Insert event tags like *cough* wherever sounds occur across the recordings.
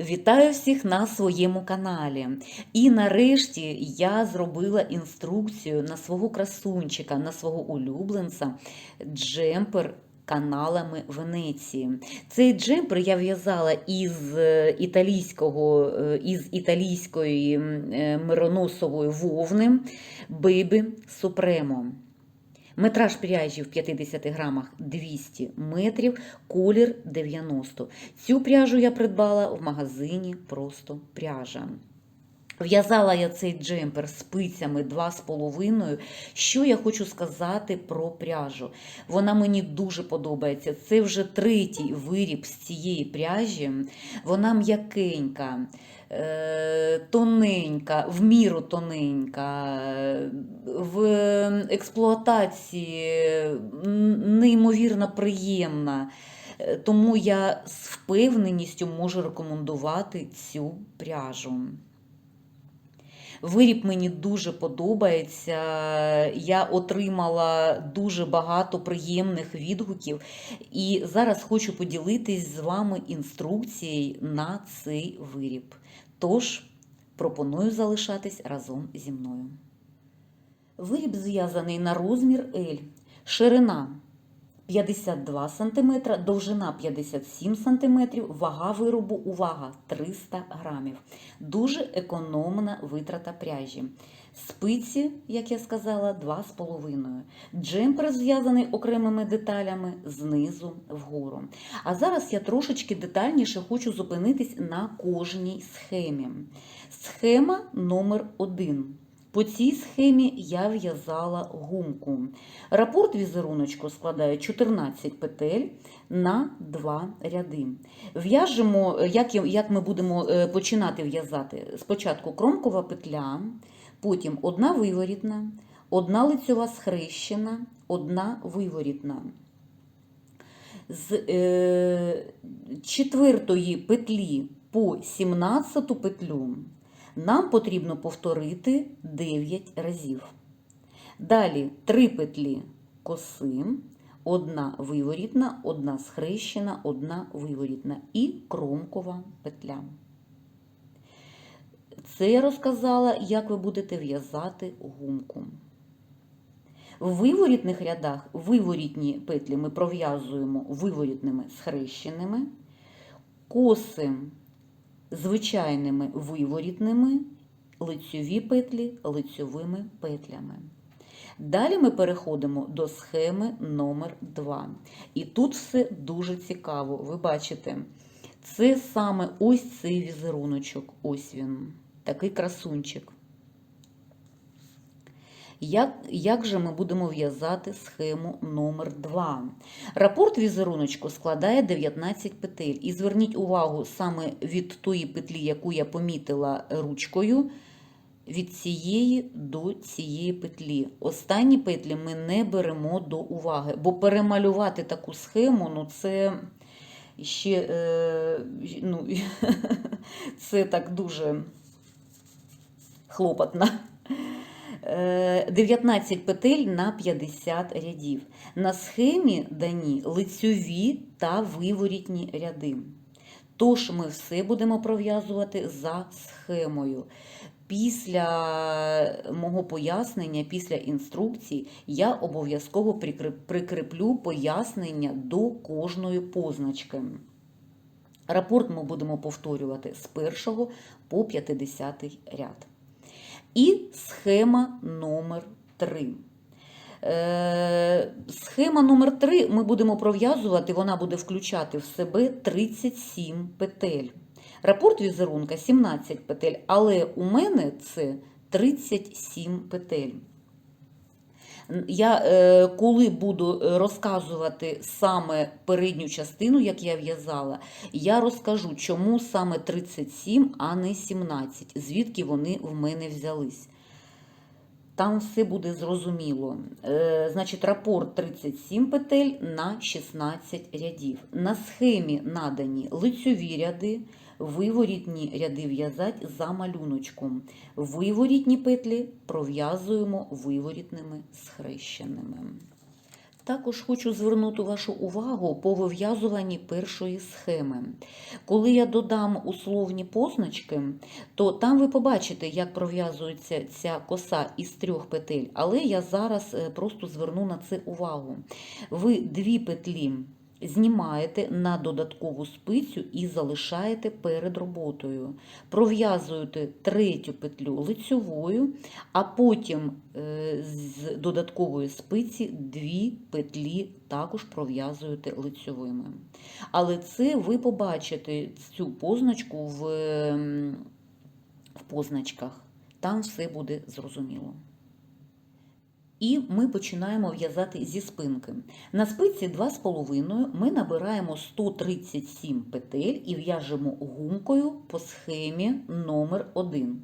Вітаю всіх на своєму каналі. І нарешті я зробила інструкцію на свого красунчика, на свого улюбленця джемпер каналами Венеції. Цей джемпер я в'язала із е, італійського, е, із італійської е, мироносової вовни Baby Supremo. Метраж пряжі в 50 грамах 200 метрів, колір 90. Цю пряжу я придбала в магазині просто пряжа. В'язала я цей джемпер спицями 2,5. Що я хочу сказати про пряжу? Вона мені дуже подобається. Це вже третій виріб з цієї пряжі. Вона м'якенька, тоненька, в міру тоненька, в експлуатації неймовірно приємна. Е, Тому я з впевненістю можу рекомендувати цю пряжу. Виріб мені дуже подобається. Я отримала дуже багато приємних відгуків. І зараз хочу поділитись з вами інструкцією на цей виріб. Тож пропоную залишатись разом зі мною. Виріб зв'язаний на розмір L. Ширина 52 см, довжина 57 см, вага виробу, увага, 300 грамів. Дуже економна витрата пряжі. Спиці, як я сказала, 2,5. Джемпер зв'язаний окремими деталями знизу вгору. А зараз я трошечки детальніше хочу зупинитись на кожній схемі. Схема номер 1. По цій схемі я в'язала гумку. Рапорт візеруночку складає 14 петель на 2 ряди. В'яжемо, як, ми будемо е, починати в'язати. Спочатку кромкова петля, потім одна виворітна, одна лицьова схрещена, одна виворітна. З е, четвертої петлі по 17 петлю нам потрібно повторити 9 разів. Далі 3 петлі коси, одна виворітна, одна схрещена, одна виворітна і кромкова петля. Це я розказала, як ви будете в'язати гумку. В виворітних рядах виворітні петлі ми пров'язуємо виворітними схрещеними, коси звичайними виворітними, лицьові петлі лицьовими петлями. Далі ми переходимо до схеми номер 2. І тут все дуже цікаво. Ви бачите, це саме ось цей візеруночок. Ось він, такий красунчик. Як, як же ми будемо в'язати схему номер 2 Рапорт візеруночку складає 19 петель. І зверніть увагу саме від тої петлі, яку я помітила ручкою, від цієї до цієї петлі. Останні петлі ми не беремо до уваги, бо перемалювати таку схему, ну це ще е, ну, *laughs* це так дуже хлопотно. Е, 19 петель на 50 рядів. На схемі дані лицьові та виворітні ряди. Тож ми все будемо пров'язувати за схемою. Після мого пояснення, після інструкції, я обов'язково прикріп- прикріплю пояснення до кожної позначки. Рапорт ми будемо повторювати з 1 по 50 ряд. І схема номер 3. Е, схема номер 3 ми будемо пров'язувати, вона буде включати в себе 37 петель. Рапорт візерунка 17 петель, але у мене це 37 петель. Я е, коли буду е, розказувати саме передню частину, як я в'язала, я розкажу, чому саме 37, а не 17, звідки вони в мене взялись. Там все буде зрозуміло. Е, значить, рапорт 37 петель на 16 рядів. На схемі надані лицьові ряди, виворітні ряди в'язать за малюночком. Виворітні петлі пров'язуємо виворітними схрещеними. Також хочу звернути вашу увагу по вив'язуванні першої схеми. Коли я додам условні позначки, то там ви побачите, як пров'язується ця коса із трьох петель, але я зараз е, просто зверну на це увагу. Ви дві петлі знімаєте на додаткову спицю і залишаєте перед роботою. Пров'язуєте третю петлю лицьовою, а потім е, з додаткової спиці дві петлі також пров'язуєте лицьовими. Але це ви побачите цю позначку в, ем, в позначках. Там все буде зрозуміло. І ми починаємо в'язати зі спинки. На спиці 2,5 ми набираємо 137 петель і в'яжемо гумкою по схемі номер 1.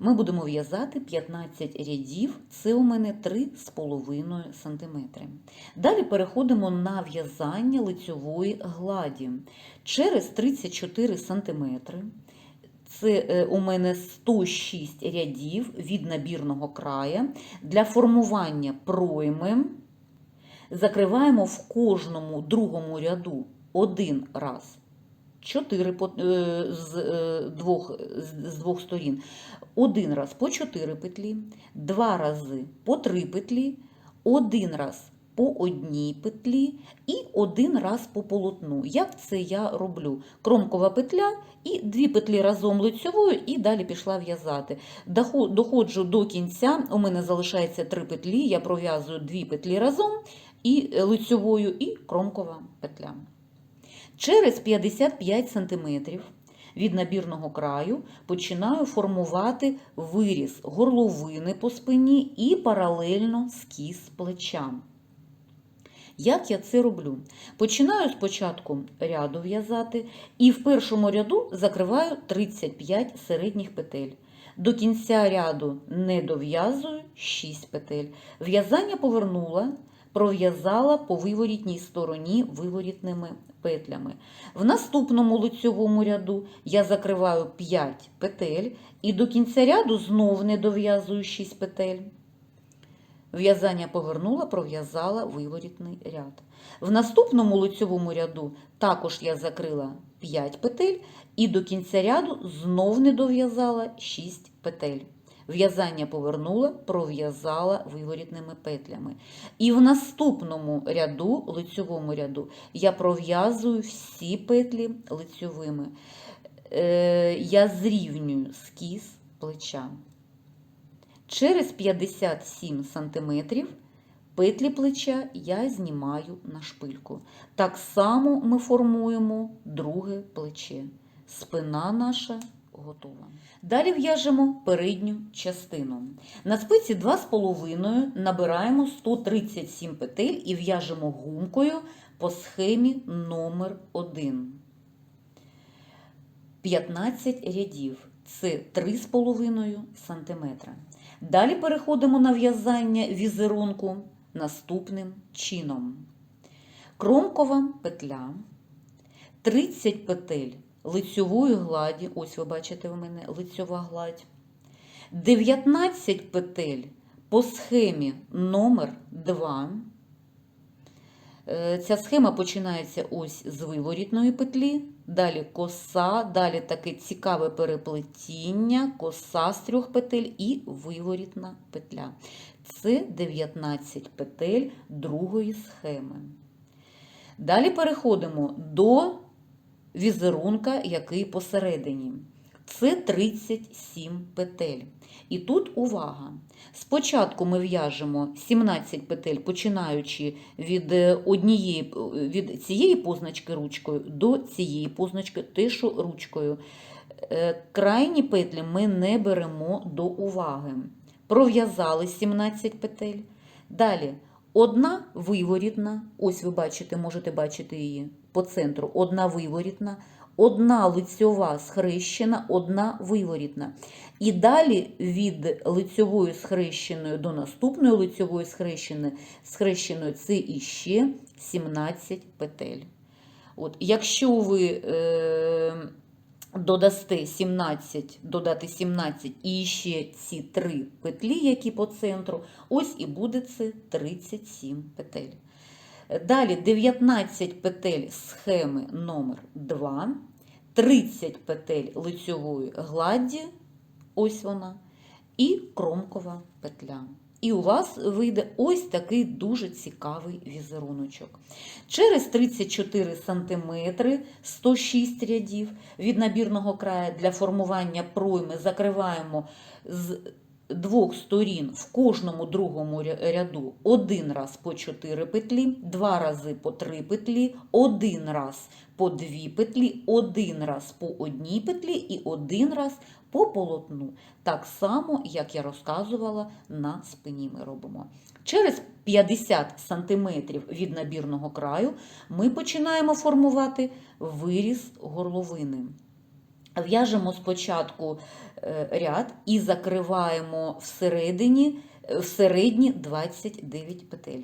Ми будемо в'язати 15 рядів, це у мене 3,5 см. Далі переходимо на в'язання лицьової гладі. Через 34 см це е, у мене 106 рядів від набірного края. Для формування пройми закриваємо в кожному другому ряду один раз. 4 по, е, з, е, двох, з, двох сторін. Один раз по 4 петлі, два рази по 3 петлі, один раз по одній петлі і один раз по полотну. Як це я роблю? Кромкова петля і дві петлі разом лицьовою, і далі пішла в'язати. Доходжу до кінця, у мене залишається три петлі, я пров'язую дві петлі разом і е, лицьовою, і кромкова петля. Через 55 см від набірного краю починаю формувати виріз горловини по спині і паралельно скіз плеча. Як я це роблю? Починаю спочатку ряду в'язати і в першому ряду закриваю 35 середніх петель. До кінця ряду не дов'язую 6 петель. В'язання повернула, пров'язала по виворітній стороні виворітними петлями. В наступному лицьовому ряду я закриваю 5 петель і до кінця ряду знов не дов'язую 6 петель. В'язання повернула, пров'язала виворітний ряд. В наступному лицьовому ряду також я закрила 5 петель і до кінця ряду знов не дов'язала 6 петель. В'язання повернула, пров'язала виворітними петлями. І в наступному ряду, лицьовому ряду, я пров'язую всі петлі лицьовими. Е, я зрівнюю скіз плеча. Через 57 см петлі плеча я знімаю на шпильку. Так само ми формуємо друге плече. Спина наша готова. Далі в'яжемо передню частину. На спиці 2,5 набираємо 137 петель і в'яжемо гумкою по схемі номер 1. 15 рядів. Це 3,5 см. Далі переходимо на в'язання візерунку наступним чином. Кромкова петля, 30 петель лицьової гладі, ось ви бачите в мене лицьова гладь, 19 петель по схемі номер 2. Е, Ця схема починається ось з виворітної петлі, далі коса, далі таке цікаве переплетіння, коса з трьох петель і виворітна петля. Це 19 петель другої схеми. Далі переходимо до візерунка, який посередині. Це 37 петель. І тут увага. Спочатку ми в'яжемо 17 петель, починаючи від е, однієї від цієї позначки ручкою до цієї позначки теж ручкою. Е, Крайні петлі ми не беремо до уваги. Пров'язали 17 петель. Далі одна виворітна, ось ви бачите, можете бачити її по центру. Одна виворітна, одна лицьова схрещена, одна виворітна. І далі від лицьової схрещеної до наступної лицьової схрещеної, схрещеної це іще 17 петель. От, якщо ви е, додасте 17, додати 17 і ще ці три петлі, які по центру, ось і буде це 37 петель. Далі 19 петель схеми номер 2, 30 петель лицьової гладді, ось вона, і кромкова петля. І у вас вийде ось такий дуже цікавий візеруночок. Через 34 см 106 рядів від набірного краю для формування пройми закриваємо з двох сторін в кожному другому ряду один раз по 4 петлі, два рази по 3 петлі, один раз по 2 петлі, один раз по одній петлі і один раз по полотну. Так само, як я розказувала, на спині ми робимо. Через 50 см від набірного краю ми починаємо формувати виріз горловини. В'яжемо спочатку е, ряд і закриваємо всередині, е, в середні 29 петель.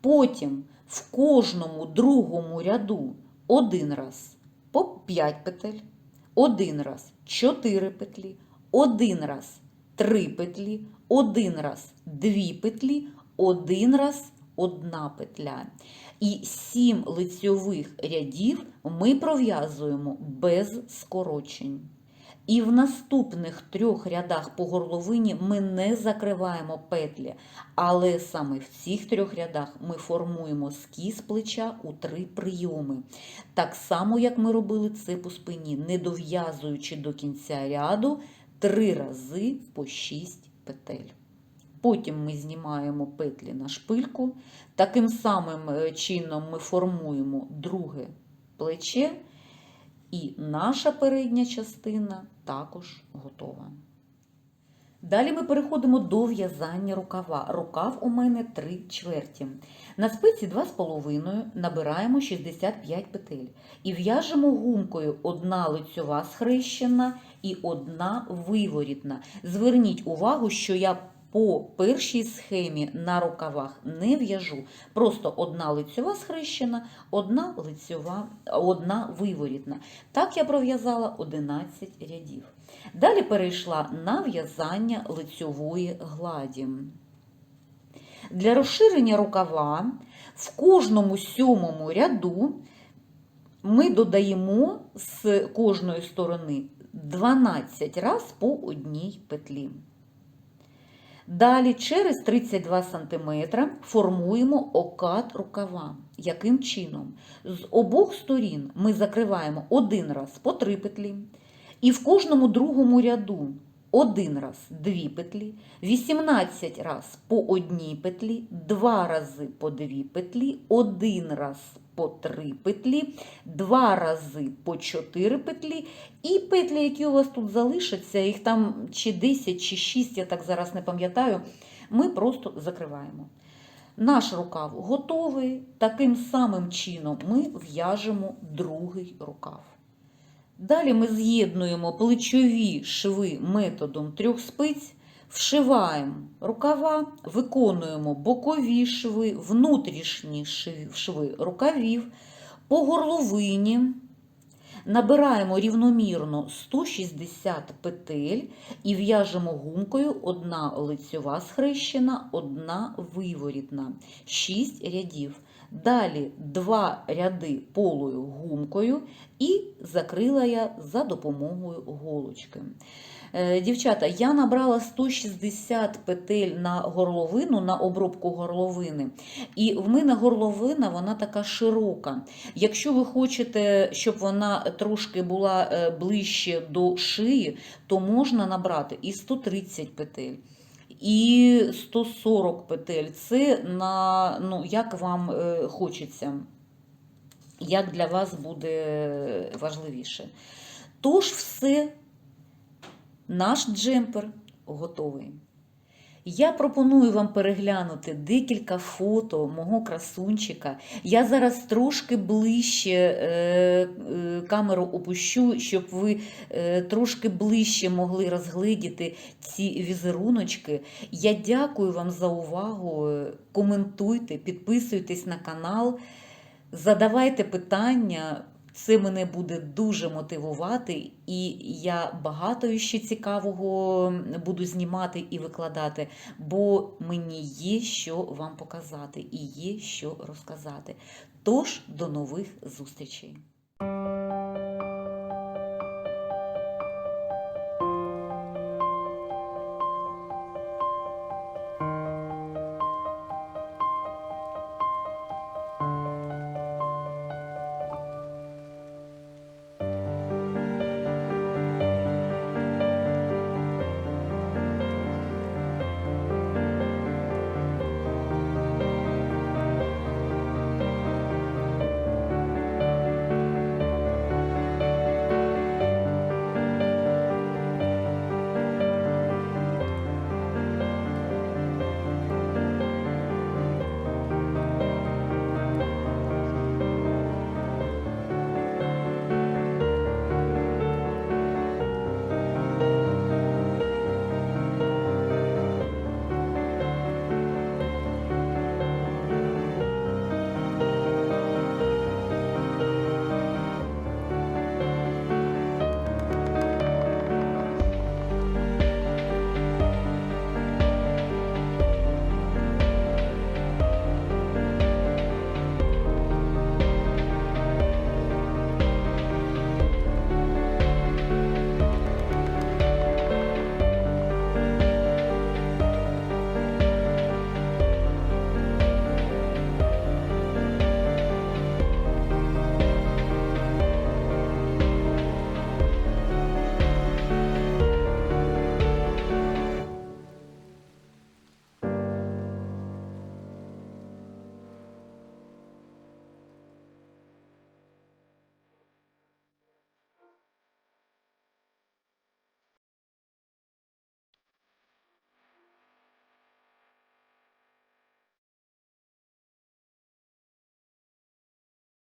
Потім в кожному другому ряду один раз по 5 петель, один раз 4 петлі, один раз 3 петлі, один раз 2 петлі, один раз одна петля. І 7 лицьових рядів ми пров'язуємо без скорочень. І в наступних трьох рядах по горловині ми не закриваємо петлі, але саме в цих трьох рядах ми формуємо скіз плеча у три прийоми. Так само, як ми робили це по спині, не дов'язуючи до кінця ряду три рази по 6 петель. Потім ми знімаємо петлі на шпильку. Таким самим е, чином ми формуємо друге плече, і наша передня частина також готова. Далі ми переходимо до в'язання рукава. Рукав у мене 3 чверті. На спиці 2,5 набираємо 65 петель. І в'яжемо гумкою одна лицьова схрещена і одна виворітна. Зверніть увагу, що я по першій схемі на рукавах не в'яжу. Просто одна лицьова схрещена, одна лицьова, одна виворітна. Так я пров'язала 11 рядів. Далі перейшла на в'язання лицьової гладі. Для розширення рукава в кожному сьомому ряду ми додаємо з кожної сторони 12 раз по одній петлі. Далі через 32 см формуємо окат рукава. Яким чином? З обох сторін ми закриваємо один раз по 3 петлі. І в кожному другому ряду один раз дві петлі, 18 раз по одній петлі, два рази по дві петлі, один раз по три петлі, два рази по 4 петлі, і петлі, які у вас тут залишаться, їх там чи 10, чи 6, я так зараз не пам'ятаю, ми просто закриваємо. Наш рукав готовий. Таким самим чином ми в'яжемо другий рукав. Далі ми з'єднуємо плечові шви методом трьох спиць, вшиваємо рукава, виконуємо бокові шви, внутрішні шви рукавів, по горловині. Набираємо рівномірно 160 петель і в'яжемо гумкою одна лицьова схрещена, одна виворітна, 6 рядів. Далі два ряди полою гумкою і закрила я за допомогою голочки. Е, Дівчата, я набрала 160 петель на горловину, на обробку горловини. І в мене горловина вона така широка. Якщо ви хочете, щоб вона трошки була е, ближче до шиї, то можна набрати і 130 петель. І 140 петель. Це на, ну, як вам е, хочеться, як для вас буде важливіше. Тож все, наш джемпер готовий. Я пропоную вам переглянути декілька фото мого красунчика. Я зараз трошки ближче е, е, камеру опущу, щоб ви е, трошки ближче могли розгледіти ці візеруночки. Я дякую вам за увагу. Коментуйте, підписуйтесь на канал, задавайте питання. Це мене буде дуже мотивувати, і я багато ще цікавого буду знімати і викладати, бо мені є що вам показати і є що розказати. Тож до нових зустрічей!